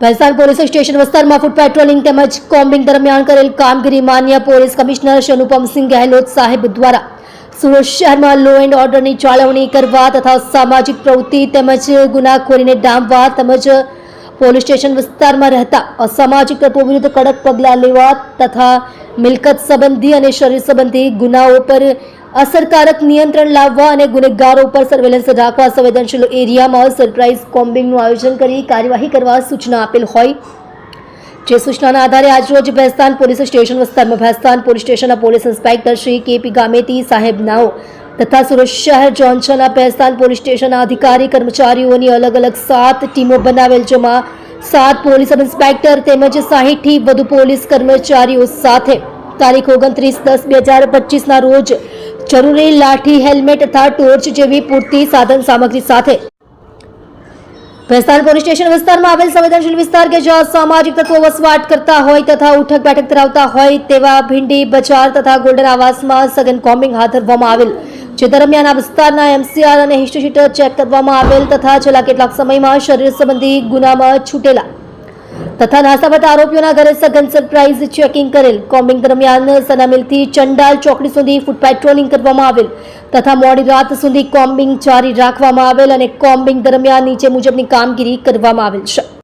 Bhesan police station વિસ્તારમાં ફૂટ patrolling તેમજ combing દરમિયાન કરેલ કામગીરી માન્ય પોલીસ કમિશનર અનુપમસિંહ ગહેલોત સાહેબ દ્વારા સુરત શહેરમાં લો એન્ડ ઓર્ડરની જાળવણી કરવા તથા સામાજિક પ્રવૃત્તિ તેમજ ગુનાખોરીને ડામવા તેમજ પોલીસ સ્ટેશન વિસ્તારમાં રહેતા અસામાજિક તત્વો વિરુદ્ધ કડક પગલાં લેવા તથા મિલકત સંબંધી અને શરીર સંબંધી ગુનાઓ પર અસરકારક નિયંત્રણ લાવવા અને ગુનેગારો પર સર્વેલન્સ રાખવા સંવેદનશીલ એરિયામાં સરપ્રાઇઝ કોમ્બિંગનું આયોજન કરી કાર્યવાહી કરવા સૂચના આપેલ હોય. જે સૂચનાના આધારે આજરોજ ભેસ્તાન પોલીસ સ્ટેશન વિસ્તારમાં ભેસ્તાન પોલીસ સ્ટેશનના police inspector Shri K P Gameti સાહેબ નાઓ તથા સુરત શહેર જોન્સનના ભેસ્તાન પોલીસ સ્ટેશનના અધિકારી, કર્મચારીઓની અલગ અલગ સાત ટીમો બનાવેલ, જેમાં સાત પોલીસ ઇન્સ્પેક્ટર તેમજ સાહીઠથી વધુ પોલીસ કર્મચારીઓ સાથે. તારીખ ઓગણત્રીસ દસ બે હજાર પચીસના રોજ જરૂરી લાઠી, હેલ્મેટ તથા ટોર્ચ જેવી પૂરતી સાધન સામગ્રી સાથે. ભેસ્તાન પોલીસ સ્ટેશન વિસ્તારમાં આવેલ સંવેદનશીલ વિસ્તાર કે જ્યાં સામાજિક તત્વો વસવાટ કરતા હોય તથા ઉઠક બેઠક ધરાવતા હોય તેવા ભીંડી, બજાર તથા ગોલ્ડન આવાસમાં સઘન કોમ્બિંગ હાથ ધરવામાં આવેલ. જે દરમિયાન આ વિસ્તારના એમસીઆર અને હિસ્ટ્રીશીટર ચેક કરવામાં આવેલ તથા છેલ્લા કેટલાક સમયમાં શરીર સંબંધી ગુનામાં છૂટેલા. તથા નાસાબત આરોપીઓના ઘરે સઘન સરપ્રાઇઝ ચેકિંગ કરેલ. કોમ્બિંગ દરમિયાન સનામિલથી ચંડાલ ચોકડી સુધી ફૂટ પેટ્રોલિંગ કરવામાં આવેલ તથા મોડી રાત સુધી કોમ્બિંગ જારી રાખવામાં આવેલ અને કોમ્બિંગ દરમિયાન નીચે મુજબની કામગીરી કરવામાં આવેલ છે.